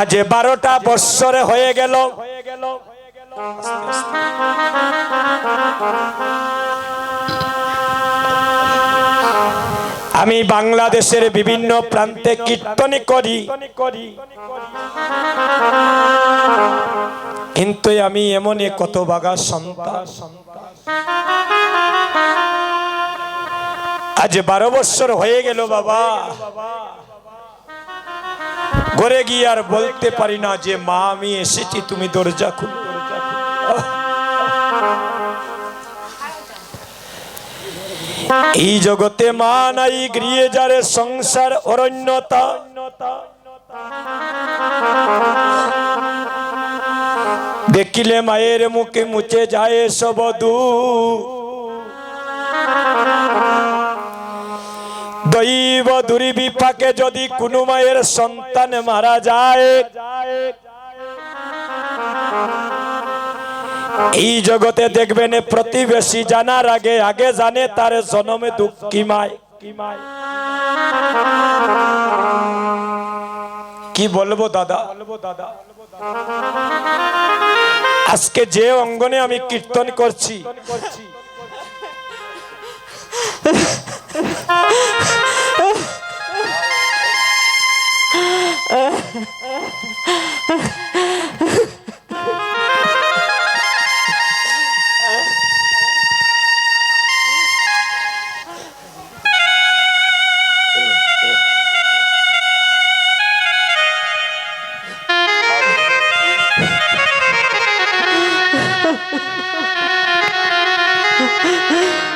আজ বারোটা বৎসরে হয়ে গেল। আমি বাংলাদেশের বিভিন্ন প্রান্তে কীর্তন করি। কিন্তু আমি এমন কত বাগা সন্তান। আজ বারো বৎসর হয়ে গেল বাবা। ঘরে গিয়ে আর বলতে পারি না যে, মা, আমি এসেছি, তুমি দরজা খুল। এই জগতে মা নাই গৃহে যারে সংসার অরণ্যতা। দেখিলে মায়ের মুখে মুছে যায় সব দুঃখ। দৈব দুর্বিপাকে যদি কোনো মায়ের সন্তান মারা যায়, এই জগতে দেখবেন প্রতিবেশী জানার আগে আগে জানে তার জনমে দুঃখী মায়। কি বলব দাদা বলব দাদা? আজকে যে অঙ্গনে আমি কীর্তন করছি Ha ha ha!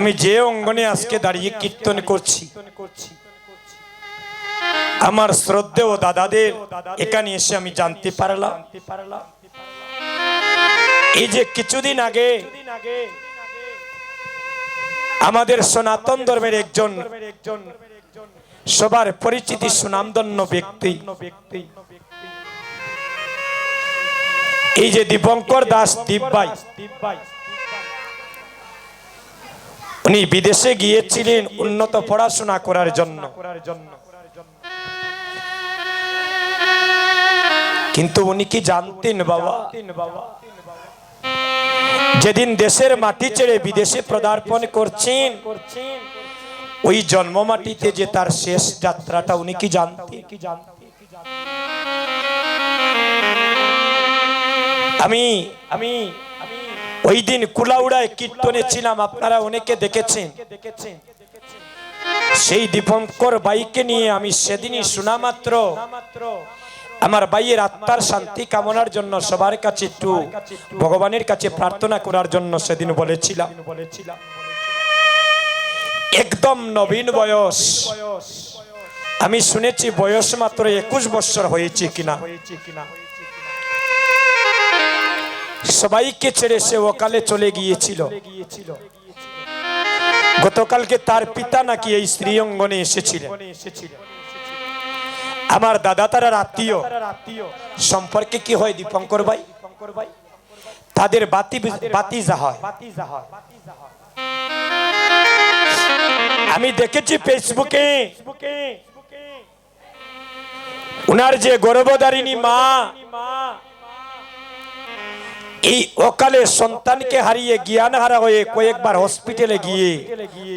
আমি যে অঙ্গনে আজকে দাঁড়িয়ে কীর্তন করছি, আমার শ্রদ্ধে ও দাদাদের এখানে এসে আমি জানতে পারলাম। এই যে কিছুদিন আগে আমাদের সনাতন ধর্মের একজন সবার পরিচিতি সুনামধন্য ব্যক্তি, এই যে দীপঙ্কর দাস দীপবাই উনি বিদেশে গিয়েছিলেন উন্নত পড়াশোনা করার জন্য। কিন্তু উনি কি জানতেন বাবা? যেদিন দেশের মাটি ছেড়ে বিদেশে পদার্পণ করছেন, ওই জন্ম মাটিতে যে তার শেষ যাত্রাটা উনি কি জানতেন? কি আমি আমি আমি ওই দিন কুলাউড়ায় কীর্তনে ছিলাম, আপনারা অনেকে দেখেছেন। সেই দীপঙ্কর বাইকে নিয়ে আমি সেদিনই শোনা মাত্র আমার বাইয়ের আত্মার শান্তি কামনার জন্য সবার কাছে একটু ভগবানের কাছে প্রার্থনা করার জন্য সেদিন বলেছিলাম। একদম নবীন বয়স। আমি শুনেছি বয়স মাত্র একুশ বছর হয়েছে কিনা। সবাইকে ছেড়ে সে ওকালে চলে গিয়েছিল। গতকালকে তার পিতা নাকি এই স্ত্রী অঙ্গনে এসেছিলেন। আমার দাদা তারা আত্মীয়। সম্পর্কে কি হয় দীপঙ্কর ভাই? তাদের বাতি বাতি যা হয় আমি দেখেছি ফেসবুকে। উনার যে গর্ভধারিণী মা এই অকালে সন্তানকে হারিয়ে জ্ঞান হারা হয়ে কয়েকবার হসপিটালে গিয়ে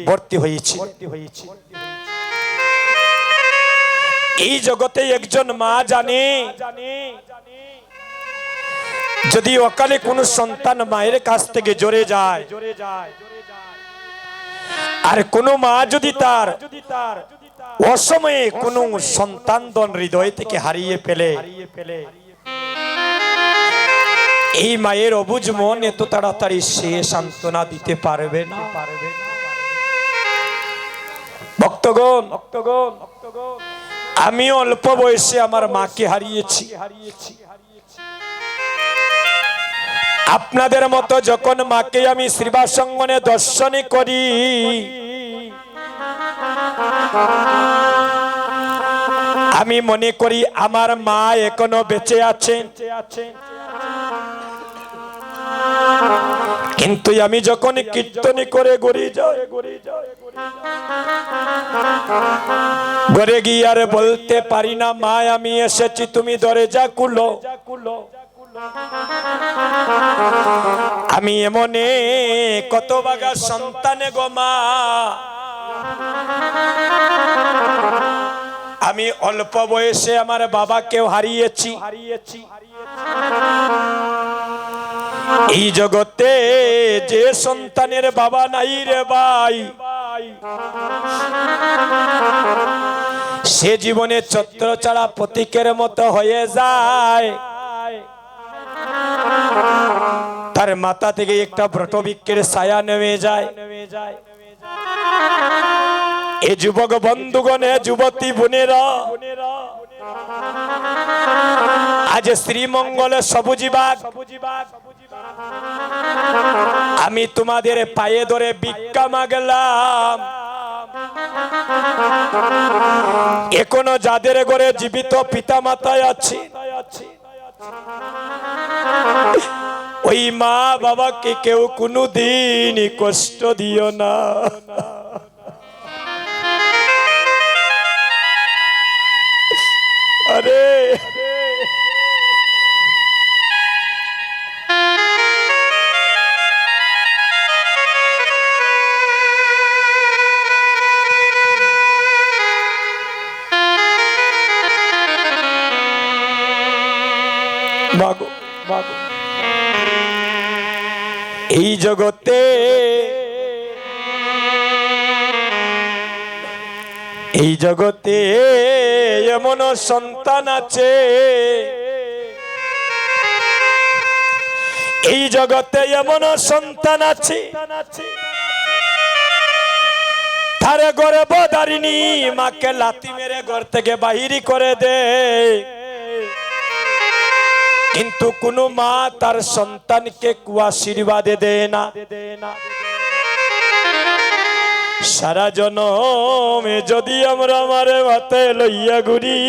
ভর্তি হয়েছে। এই জগতে একজন মা জানে, যদি অকালে কোন সন্তান মায়ের কাছ থেকে জোরে যায়, আর কোন মা যদি তার অসময়ে কোন সন্তান দন হৃদয় থেকে হারিয়ে ফেলে এই মায়ের অবুজ মন এত তাড়াতাড়ি সে সান্ত্বনা দিতে পারবে না। পারবে ভক্তগণ ভক্তগণ, আমি অল্প বয়সে আমার মাকে হারিয়েছি। হারিয়েছি আপনাদের মতো যখন মাকে আমি শ্রীবাসঙ্গনে দর্শনে করি, আমি মনে করি আমার মা এখনও বেঁচে আছেন। কিন্তু আমি যখন কীর্তনী করে গড়ি যাই ঘরে গিয়ে বলতে পারি না, মা, আমি এসেছি, তুমি দরজা কুলো আমি এমনে কত বাগা সন্তানে গো মা। আমি অল্প বয়সে আমার বাবাকেও হারিয়েছি হারিয়েছি। এই জগতে যে সন্তানের বাবা নাই রে ভাই, সে জীবনে ছত্র ছাড়া প্রতীকের মতো হয়ে যায়। তার মাথা থেকে একটা ব্রতবিক্ষের ছায়া নেমে যায়। এ যুবক বন্ধুগণে যুবতী বোনেরা আজ শ্রীমঙ্গলে সবুজিবাগ। আমি তোমাদের পায়ে ধরে ভিক্ষা মাগলাম। এখনও যাদের ঘরে জীবিত পিতা মাতায় আছে। ওই মা বাবাকে কেউ কোনোদিন কষ্ট দিও না। সন্তান আছে। এই জগতে এমন সন্তান আছে। তারে গড়ে বদারিনি মাকে লাতি মেরে ঘর থেকে বাহিরি করে দে। কিন্তু কোন মা তার সন্তানকে কুয়াশীর্বাদে দেয় না। সারা জনমে যদি আমরা আমারে মাথায় লইয়া ঘুরি।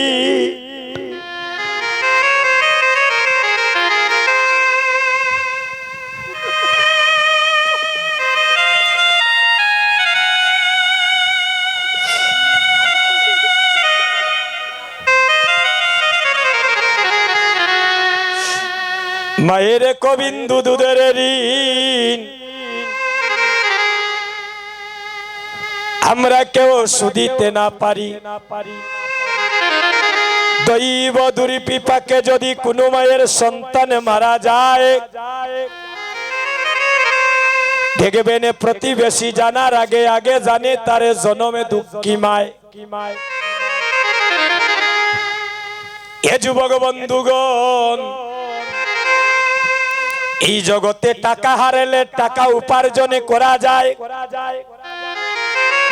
মায়ের কবিন্দু দুধের ঋণ আমরা কেউ সুদিতে না পারি। দৈব দুরি পিপাকে যদি কোনো মায়ের সন্তান মারা যায়, দেখবেন প্রতিবেশী জানার আগে আগে জানে তারে জনমে দুঃখী মায়। এ যুবক বন্ধুগণ, এই জগতে টাকা হারালে টাকা উপার্জনে করা যায়।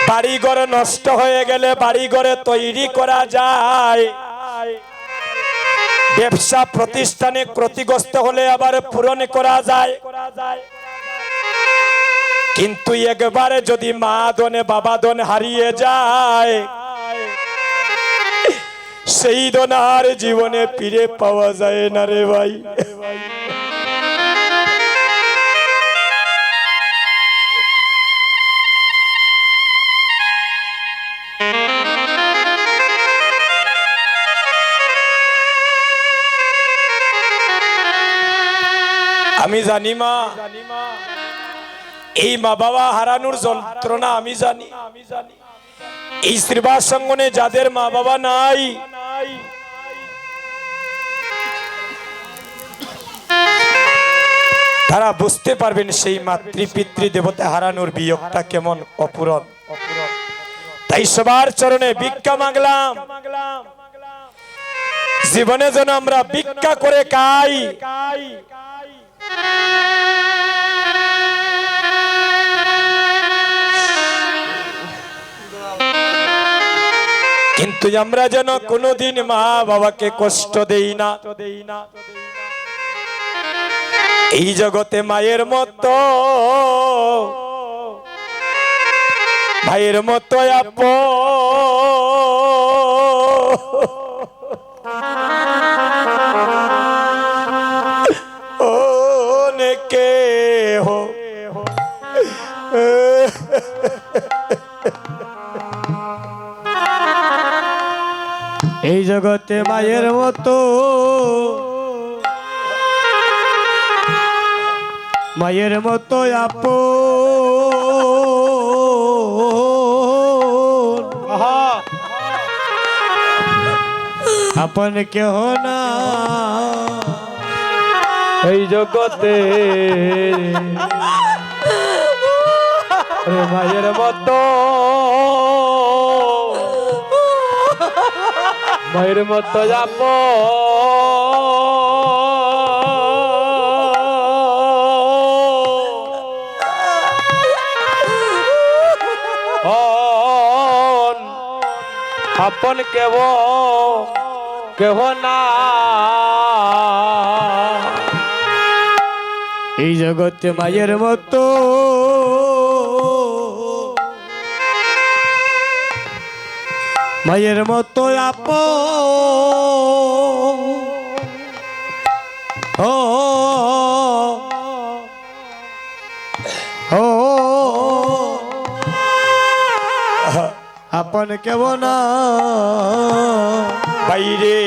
বাড়ি ঘরে নষ্ট হয়ে গেলে বাড়ি ঘরে তৈরি করা যায়। ব্যবসা প্রতিষ্ঠানে ক্ষতিগ্রস্ত হলে আবার পূরণ করা যায়। কিন্তু একবারে যদি মা দনে বাবা দন হারিয়ে যায়, সেই দন আর জীবনে ফিরে পাওয়া যায় না রে ভাই। আমি জানি মা। এই মা বাবা হারানোর যন্ত্রণা আমি জানি। এই শ্রীবাস সঙ্গনে যাদের মা বাবা নাই, তারা বুঝতে পারবেন সেই মাতৃ পিতৃ দেবতা হারানোর বিয়োগটা কেমন অপূরণ। তাই সবার চরণে ভিক্ষা মাগলাম। জীবনে যেন আমরা ভিক্ষা করে খাই কিন্তু আমরা যেন কোনোদিন মা বাবাকে কষ্ট দেই না। এই জগতে মায়ের মতো, ভাইয়ের মতো আপ জগতে মায়ের মতো। মায়ের মতো আপ আপন কেহ না। এই জগতে। মায়ের মতো। মায়ের মতো যাব আপন কেব কেহ না। এই জগতে মায়ের মতো। মায়ের মতো আপ ও ও আপন কেমন বাইরে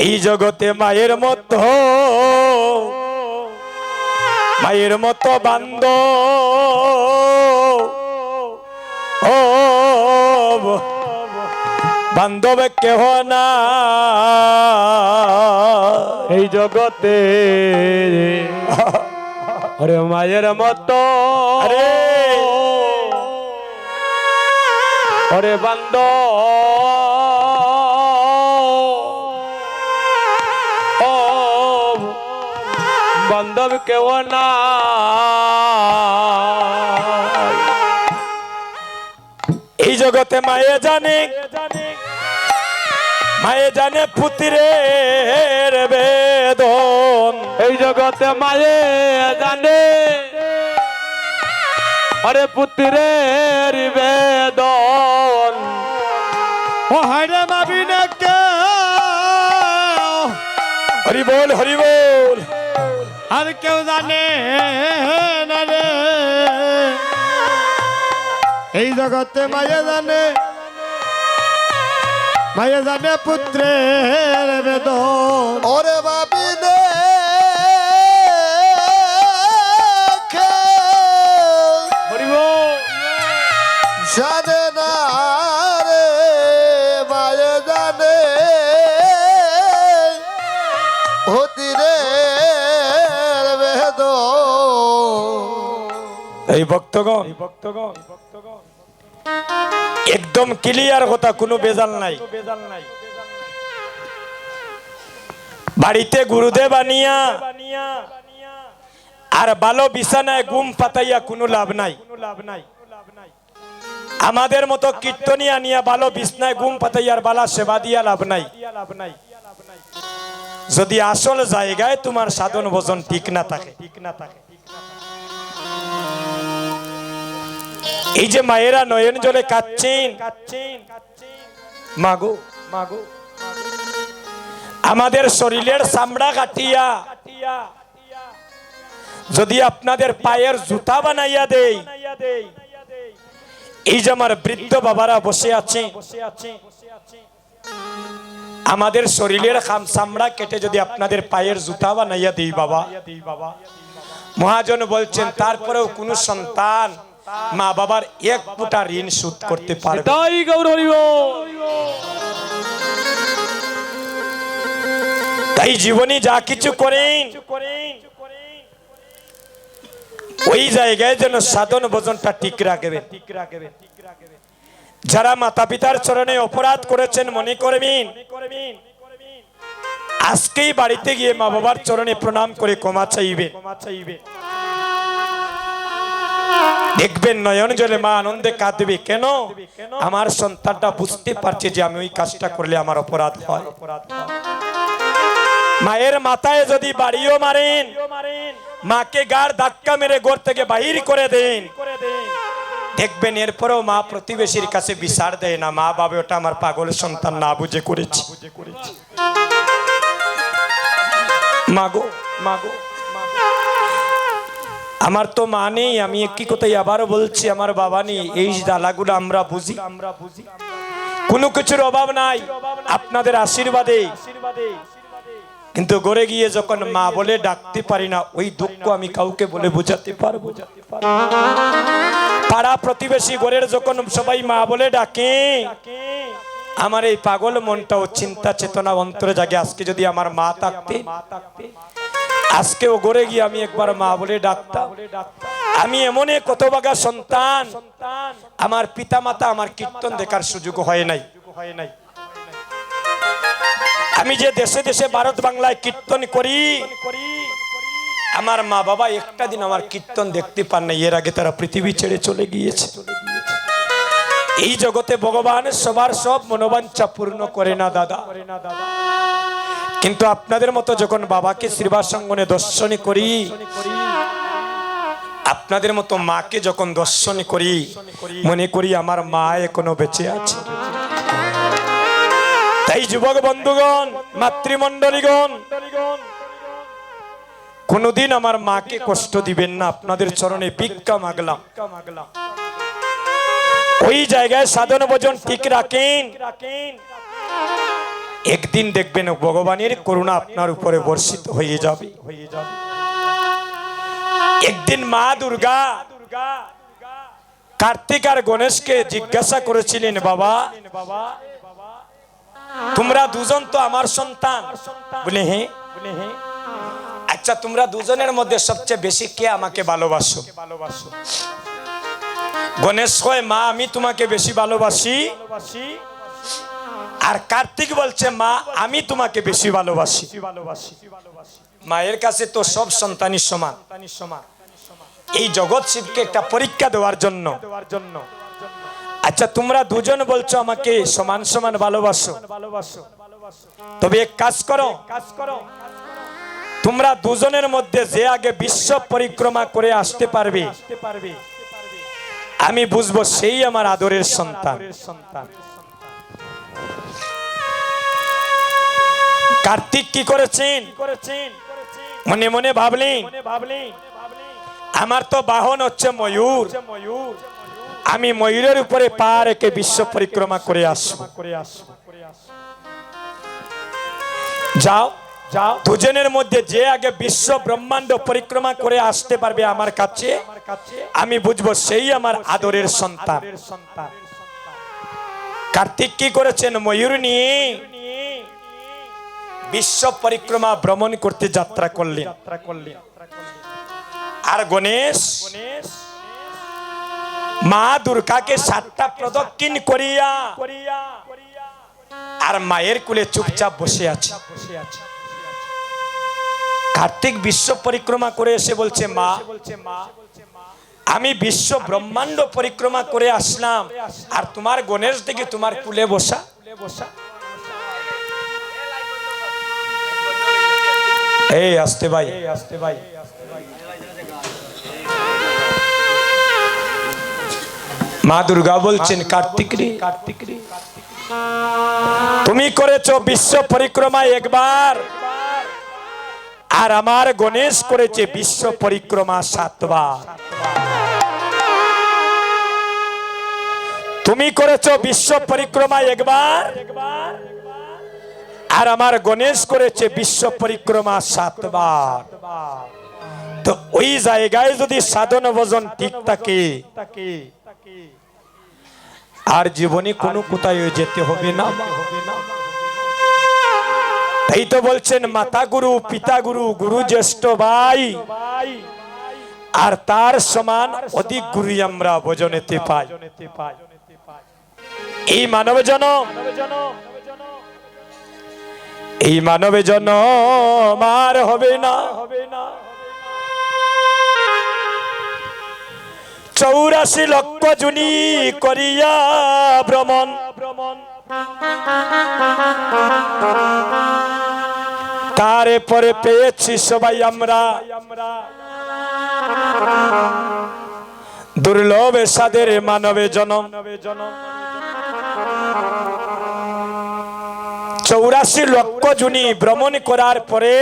এই জগতে মায়ের মতো মায়ের মতো বান্দ ও বান্ধব কেহ না। এই জগতে ওরে মায়ের মতো। আরে। ওরে বান্দ ও বান্ধব কেউ না। জগতে মায়ে জানে। মায়ে জানে পুত্রের বেদন। এই জগতে মায়ে জানে। আরে পুত্রের বেদন। ও হায়রে মাবি কে। হরি বল হরি বল। আর কেউ জানে না রে। এই জগতে মায়ে জানে মায়ে জানে পুত্রের বেদন। ওরে বাবি দে হরিব। জানে না রে মায়ে জানে। হতি রে বেদ এই ভক্তগণ ভক্তগণ। একদম ক্লিয়ার কথা, কোনো বেজাল নাই। বাড়িতে গুরুদেব আনিয়া, আর ভালো বিছানায় গুম পাতাইয়া কোনো লাভ নাই। আমাদের মতো কীর্তনী আনিয়া ভালো বিছনায় গুম পাতাইয়ার বালা সেবা দিয়া লাভ নাই। যদি আসল জায়গায় তোমার সাধন ভোজন ঠিক না থাকে ঠিক না থাকে। এই যে মায়েরা নয়ন জলে কাচ্ছেন মাগো মাগো। আমাদের শরীরের চামড়া কাটিয়া, যদি আপনাদের পায়ের জুতা বানাইয়া দেই, এই যে আমার বৃদ্ধ বাবারা বসে আছে আমাদের শরীরের খাম চামড়া কেটে যদি আপনাদের পায়ের জুতা বানাইয়া দিই বাবা। মহাজন বলছেন, তারপরেও কোনো সন্তান মা বাবার এক ফুটা ঋণ শোধ করতে পারবে। তাই গৌর হরিব তাই জীবনে যা কিছু করেন ওই জায়গায় যেন সাধন ভোজনটা ঠিক রাখবেন যারা মাতা পিতার চরণে অপরাধ করেছেন মনে করবেন আজকেই বাড়িতে গিয়ে মা বাবার চরণে প্রণাম করে ক্ষমা চাইবে। দেখবেন নয়ন জলে মা আনন্দে কাঁদবে। কেন? আমার সন্তানটা বুঝতে পারছে যে আমি ওই কাজটা করলে আমার অপরাধ হয়। মায়ের মাথায় যদি বাড়িও মারেন, মাকে গার ধাক্কা মেরে ঘর থেকে বাহির করে দেন। দেখবেন এরপরেও মা প্রতিবেশীর কাছে বিচার দেয় না, মা বাবা ওটা আমার পাগল সন্তান না বুঝে করেছি। মাগো মাগো আমার তো মা নেই, আমি একই কথাই আবারও বলছি, আমার বাবা নেই, এই জ্বালাগুলো আমরা বুঝি। আমরা বুঝি কোনো কিছুর অভাব নাই, আপনাদের আশীর্বাদে। কিন্তু গড়ে গিয়ে যখন মা বলে ডাকতে পারি না, ওই দুঃখ আমি কাউকে বলে বোঝাতে পারব। পাড়া প্রতিবেশী গড়ের যখন সবাই মা বলে ডাকে, আমার এই পাগল মনটাও চিন্তা চেতনা অন্তরে জাগে। আজকে যদি আমার মা থাকতে মা থাকতে আজকেও গড়ে গিয়ে আমি একবার মা বলে ডাকতাম। আমি এমনই কত বাগা সন্তান, আমার পিতা মাতা আমার কীর্তন দেখার সুযোগ হয় নাই। হয় নাই আমি যে দেশে দেশে ভারত বাংলায় কীর্তন করি, আমার মা বাবা একটা দিন আমার কীর্তন দেখতে পান না এর আগে তারা পৃথিবী ছেড়ে চলে গিয়েছে। এই জগতে ভগবান সবার সব মনোবাঞ্ছা পূর্ণ করে না, দাদা। কিন্তু আপনাদের মতো যখন বাবাকে শ্রীবাসঙ্গনে দর্শন করি, আপনাদের মতো মাকে যখন দর্শন করি, মনে করি আমার মা এখনও বেঁচে আছে। তাই যুবক বন্ধুগণ, মাতৃমণ্ডলীগণ, কোনদিন আমার মাকে কষ্ট দিবেন না, আপনাদের চরণে ভিক্ষা মাগলাম। ওই জায়গায় সাধন ভোজন ঠিক রাখেন রাখেন। একদিন দেখবেন ভগবানের করুণা আপনার উপরে বর্ষিত হয়ে যাবে। একদিন মা দুর্গা, কার্তিক আর গণেশকে জিজ্ঞাসা করেছিলেন, বাবা, তোমরা দুজন তো আমার সন্তান। বলে বলে হ্যাঁ। আচ্ছা তোমরা দুজনের মধ্যে সবচেয়ে বেশি কে আমাকে ভালোবাসো ভালোবাসো? গণেশ হয়, মা, আমি তোমাকে বেশি ভালোবাসি। আর কার্তিক বলছে, মা, আমি তোমাকে বেশি ভালোবাসি। মায়ের কাছে তো সব সন্তানই সমান। এই জগৎ শিবকে একটা পরীক্ষা দেওয়ার জন্য। আচ্ছা তোমরা দুজন বলছো আমাকে সমান সমান ভালোবাসো। ভালোবাসো তবে এক কাজ করো। কাজ করো তোমরা দুজনের মধ্যে যে আগে বিশ্ব পরিক্রমা করে আসতে পারবে, আমি বুঝব সেই আমার আদরের সন্তান সন্তান। কার্তিক কি করেছেন? মনে মনে ভাবলেন, আমার তো বাহন হচ্ছে ময়ূর। আমি ময়ূরের উপরে পা রেখে বিশ্ব পরিক্রমা করে আসব। যাও যাও। দুজনের মধ্যে যে আগে বিশ্ব ব্রহ্মাণ্ড পরিক্রমা করে আসতে পারবে আমার কাছে, আমি বুঝব সেই আমার আদরের সন্তান। কার্তিক কি করেছেন? ময়ূর নিয়ে বিশ্ব পরিক্রমা ভ্রমণ করতে যাত্রা করলেন। আর গণেশ, মা দুর্গাকে সাতটা প্রদক্ষিণ করিয়া আর মায়ের কুলে চুপচাপ বসে আছে। কার্তিক বিশ্ব পরিক্রমা করে এসে বলছে, মা, আমি বিশ্ব ব্রহ্মাণ্ড পরিক্রমা করে আসলাম। আর তোমার গণেশ দেখে তোমার কুলে বসা। এই আসতে ভাই। আসতে ভাই। মা দুর্গা বলছেন কার্তিক রে। কার্তিক রে। তুমি করেছ বিশ্ব পরিক্রমা একবার। আর আমার গণেশ করেছে বিশ্ব পরিক্রমা সাতবার। তুমি করেছ বিশ্ব পরিক্রমা একবার। আর আমার গণেশ করেছে বিশ্ব পরিক্রমা সাতবার। তো ওই জায়গায় যদি সাধন ভজন ঠিক থাকে, আর জীবনে কোনো কোথায় যেতে হবে না। তাই তো বলছেন, মাতা গুরু, পিতা গুরু গুরু জ্যেষ্ঠ ভাই, আর তার সমান অধিক গুরু আমরা ভজনেতে পাই। এই মানব জনম এই মানবে জনম আর হবে না। হবে না চৌরাশি লক্ষ জুনি করিয়া ভ্রমণ। ভ্রমণ তারে পরে পেয়েছি সবাই আমরা। দুর্লভ সাদের মানবে জনম জনম। চৌরাশি লক্ষ জুনি ভ্রমণ করার পরে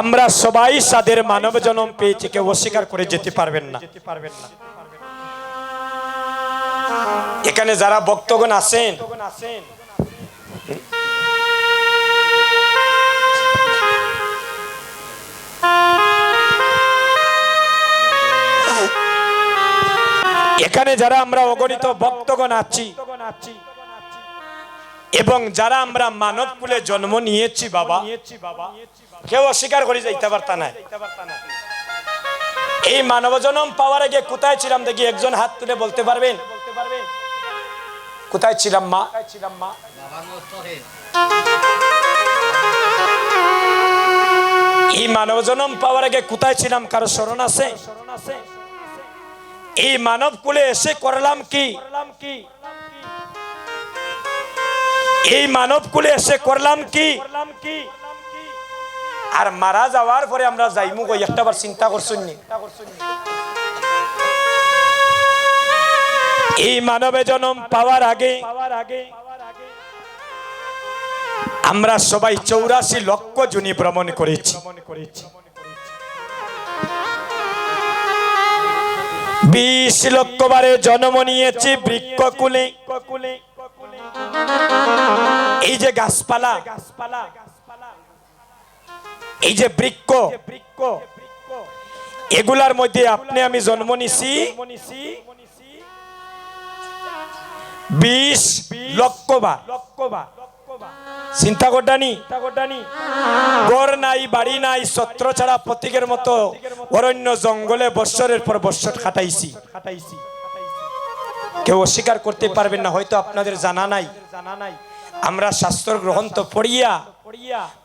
আমরা সবাই সাদের মানব জনম পেয়েছি কেউ অস্বীকার করে যেতে পারবেন না। এখানে যারা ভক্তগণ আছেন, এখানে যারা আমরা অগণিত ভক্তগণ আছি এবং যারা আমরা মানব কুলে জন্ম নিয়েছি, বাবা, কেউ অস্বীকার করে যাইতে পারতা না এই মানব জন্ম পাওয়ার আগে কোথায় ছিলাম দেখি একজন হাত তুলে বলতে পারবেন? কোথায় ছিলাম, মা? এই মানব জন্ম পাওয়ার আগে কোথায় ছিলাম, কারও স্মরণ আছে? এই মানব কুলে এসে করলাম কি? এই মানব কুলে এসে করলাম কি? আর মারা যাওয়ার পরে আমরা যাইমু কই একটা বার চিন্তা করছুন এই মানবে জন্ম পাওয়ার আগে আমরা সবাই চৌরাশি লক্ষ জুনি ভ্রমণ করেছি। বিশ লক্ষ বারে জন্ম নিয়েছি বৃক্ষকুলে। এই যে গাছপালা, এই যে বৃক্ষ, এগুলার মধ্যে আপনি আমি জন্ম নিছি বিশ লক্ষ বার চিন্তা করডানি গড় নাই, বাড়ি নাই, ছত্র ছাড়া প্রতীকের মতো অরণ্য জঙ্গলে বৎসরের পর বৎসর খাটাইছি খাটাইছি। কেউ অস্বীকার করতে পারবেন না, হয়তো আপনাদের জানা নাই। জানা নাই আমরা শাস্ত্র তো পড়িয়া,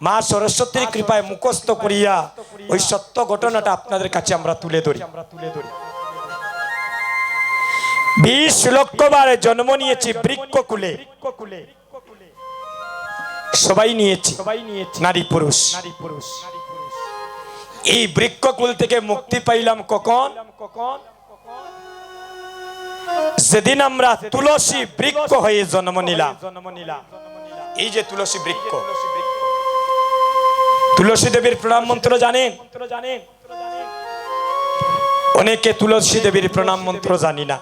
মা সরস্বতীর কৃপায় মুখস্থ করিয়া, ওই সত্য ঘটনাটা আপনাদের কাছে আমরা তুলে ধরি। বিশ লক্ষ বারে জন্ম নিয়েছি বৃক্ষকুলে সবাই নিয়েছি, নারী পুরুষ। নারী পুরুষ এই বৃক্ষকুল থেকে মুক্তি পাইলাম কখন কখন? সেদিন আমরা তুলসী বৃক্ষ হয়ে জন্ম নিলাম, এই যে তুলসী বৃক্ষ, তুলসী দেবীর প্রণাম মন্ত্র জানেন? অনেকে তুলসী দেবীর প্রণাম মন্ত্র জানি না।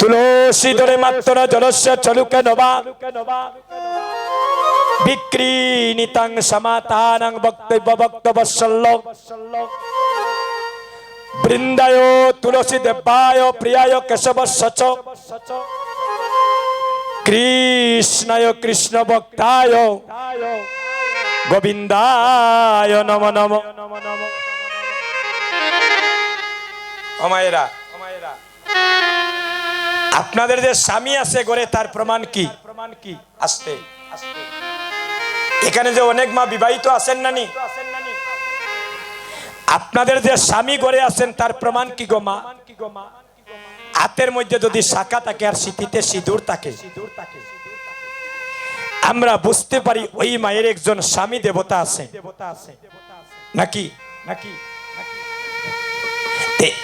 তুলসী ধরে মাত্র জলস্য চলুকে নবা। বিক্রিনিতাং সমাতানাং বক্তব্য বক্তবৎসল্য বৃন্দায় তুলসী দেবায় প্রিয়ায় কেশব সচ। কৃষ্ণায় কৃষ্ণ ভক্তায়। গোবিন্দায় নম নম। অমায়েরা আপনাদের যে স্বামী আছে গড়ে তার প্রমাণ কি? প্রমাণ কি? আসতে। এখানে যে অনেক মা বিবাহিত আছেন নানি আপনাদের যে স্বামী গড়ে আছেন, তার প্রমাণ কি গো মা? হাতের মধ্যে যদি শাখা থাকে আর স্মৃতিতে সিঁদুর থাকে, আমরা বুঝতে পারি ওই মায়ের একজন স্বামী দেবতা আছে। নাকি? নাকি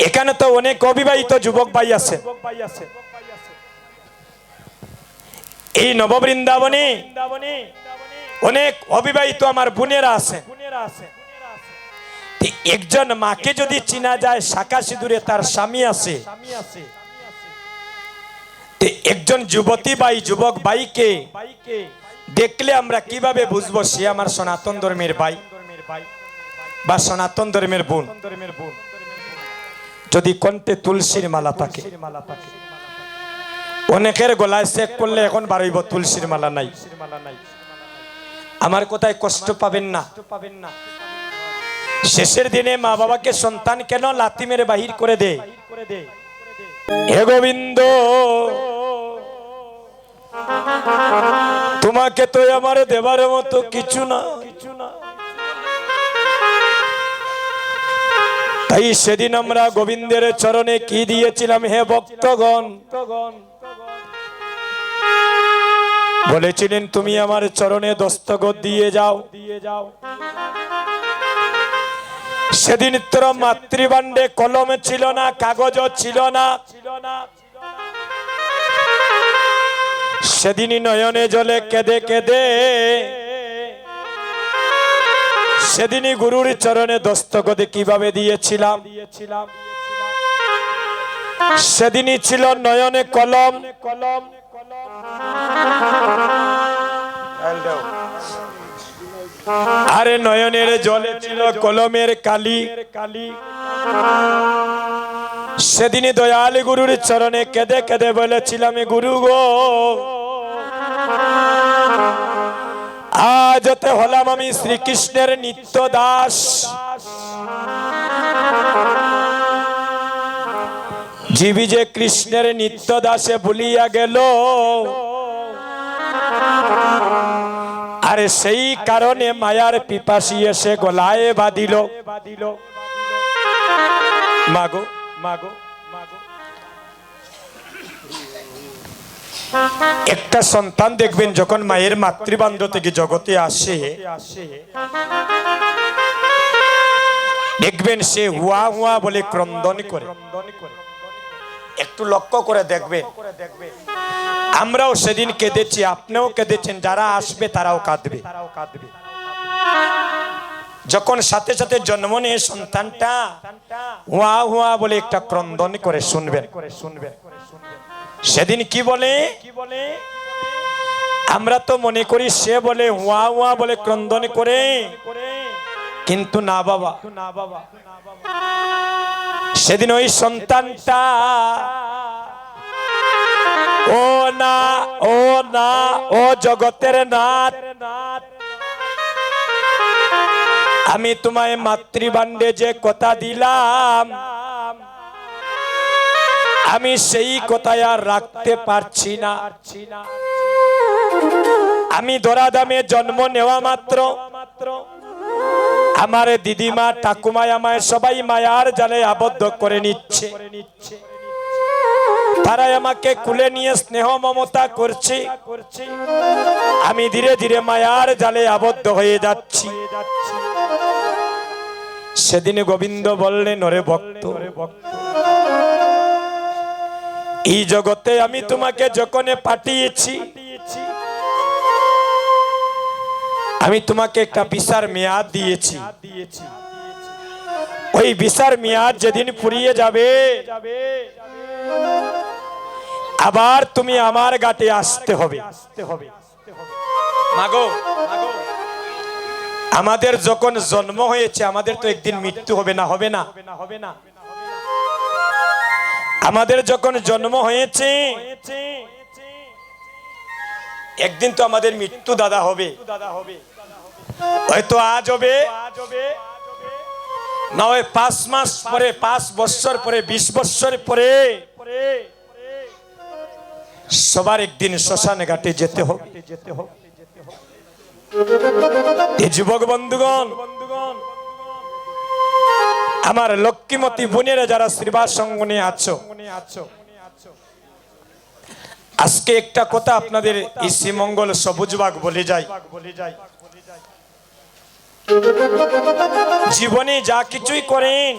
এখানে তো অনেক অবিবাহিত যুবক ভাই আছে। এই নববৃন্দাবনে অনেক অবিবাহিত আমার বোনেরা আছে তে একজন মাকে যদি চিনা যায়, শাখা সিঁদুরে তার স্বামী আছে। একজন যুবতী বাই, যুবক বাইকে দেখলে আমরা কীভাবে বুঝব সে আমার সনাতন ধর্মের ভাই বা সনাতন ধর্মের বোন? যদি কণ্ঠে তুলসীর মালা থাকে। অনেকের গলায় চেক করলে এখন বাড়াইব, তুলসীর মালা নাই। আমার কোথায় কষ্ট পাবেন না পাবেন না। শেষের দিনে মা বাবাকে সন্তান কেন লাথি মেরে বাহির করে দে? হে গোবিন্দ, তোমাকে তো আমার দেবার মতো কিছু না। কিছু না তাই সেদিন আমরা গোবিন্দের চরণে কি দিয়েছিলাম হে ভক্তগণ? বলেছিলেন, তুমি আমার চরণে দস্তগত দিয়ে যাও দিয়ে যাও। সেদিন তোর মাতৃভাণ্ডে কলম ছিল না কাগজ ছিল না। ছিল না সেদিনই নয়নে জলে কেঁদে কেঁদে, সেদিনই গুরুর চরণে দস্তগতে কীভাবে দিয়েছিলাম? দিয়েছিলাম সেদিনই ছিল নয়নে কলম। কলম কলম আরে নয়নের জলে ছিল কলমের কালি। কালি সেদিনই দয়াল গুরুর চরণে কেঁদে কেঁদে বলেছিলাম গুরু গো। আজ হতে হলাম আমি শ্রীকৃষ্ণের নিত্য দাস। জীবী যে কৃষ্ণের নিত্য দাসে ভুলিয়া গেল। আরে সেই কারণে মায়ার পিপাসি এসে গলায় বাঁধিল। মাগো মাগো একটা সন্তান দেখবেন যখন মায়ের মাতৃবান্ধ থেকে জগতে আসে, দেখবেন সে হুয়া হুয়া বলে ক্রন্দন করে ক্রন্দন করে। একটু লক্ষ্য করে দেখবেন আমরাও সেদিন কেঁদেছি, আপনিও কেঁদেছেন, যারা আসবে তারাও কাঁদবে। যখন সাথে সাথে জন্ম নিয়ে সন্তানটা হুয়া হুয়া বলে একটা ক্রন্দন করে শুনবেন। সেদিন কি বলে? আমরা তো মনে করি সে বলে হুয়া হুয়া বলে ক্রন্দন করে। কিন্তু না বাবা না বাবা। সেদিন ওই সন্তানটা ও না ও না, ও জগতের নাথ। আমি তোমায় মাতৃবান্ডে যে কথা দিলাম, আমি সেই কথায় আর রাখতে পারছি না। আমি ধরা দামে জন্ম নেওয়া মাত্র মাত্র। আমার দিদিমা ঠাকুমায় আমায় সবাই মায়ার জালে আবদ্ধ করে নিচ্ছে। তারাই আমাকে কুলে নিয়ে স্নেহ মমতা করছে। আমি ধীরে ধীরে মায়ার জালে আবদ্ধ হয়ে যাচ্ছি। সেদিন গোবিন্দ বললেন, ওরে ভক্ত, এই জগতে আমি তোমাকে যখন পাঠিয়েছি আমি তোমাকে একটা বিচার মেয়াদ দিয়েছি। ওই বিচার মেয়াদ যেদিন ফুরিয়ে যাবে, আবার তুমি আমার গাতে আসতে হবে। মাগো, আমাদের যখন জন্ম হয়েছে, আমাদের তো একদিন মৃত্যু হবে না হবে না। হবে না আমাদের যখন জন্ম হয়েছে, একদিন তো আমাদের মৃত্যু দাদা হবে দাদা হবে। হয়তো আজ হবে। না হয় পাঁচ মাস পরে, পাঁচ বছর পরে, বিশ বছর পরে। সবার একদিন শ্মশানে ঘাটে যেতে এই যুবক বন্ধুগণ, আমার লক্ষ্মীমতী বোনেরা যারা শ্রীবাস সঙ্গনে আছো, আজকে একটা কথা আপনাদের এই শ্রীমঙ্গল সবুজবাগ বলে যাই বলে যাই। জীবনে যা কিছুই করেন,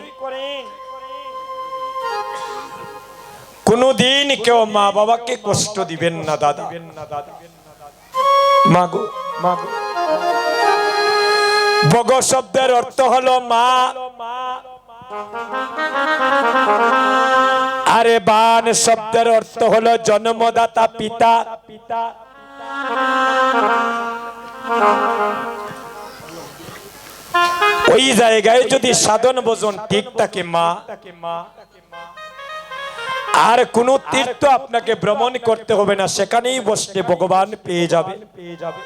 কোনদিন কেউ মা বাবাকে কষ্ট দিবেন না, দাদা। বগ শব্দের অর্থ হলো মা। আরে বান শব্দের অর্থ হলো জন্মদাতা পিতা পিতা। ওই জায়গায় যদি সাধন ভোজন ঠিক থাকে, মা। আর কোন তীর্থ আপনাকে ভ্রমণ করতে হবে না, সেখানেই বসতে ভগবান পেয়ে যাবে পেয়ে যাবে।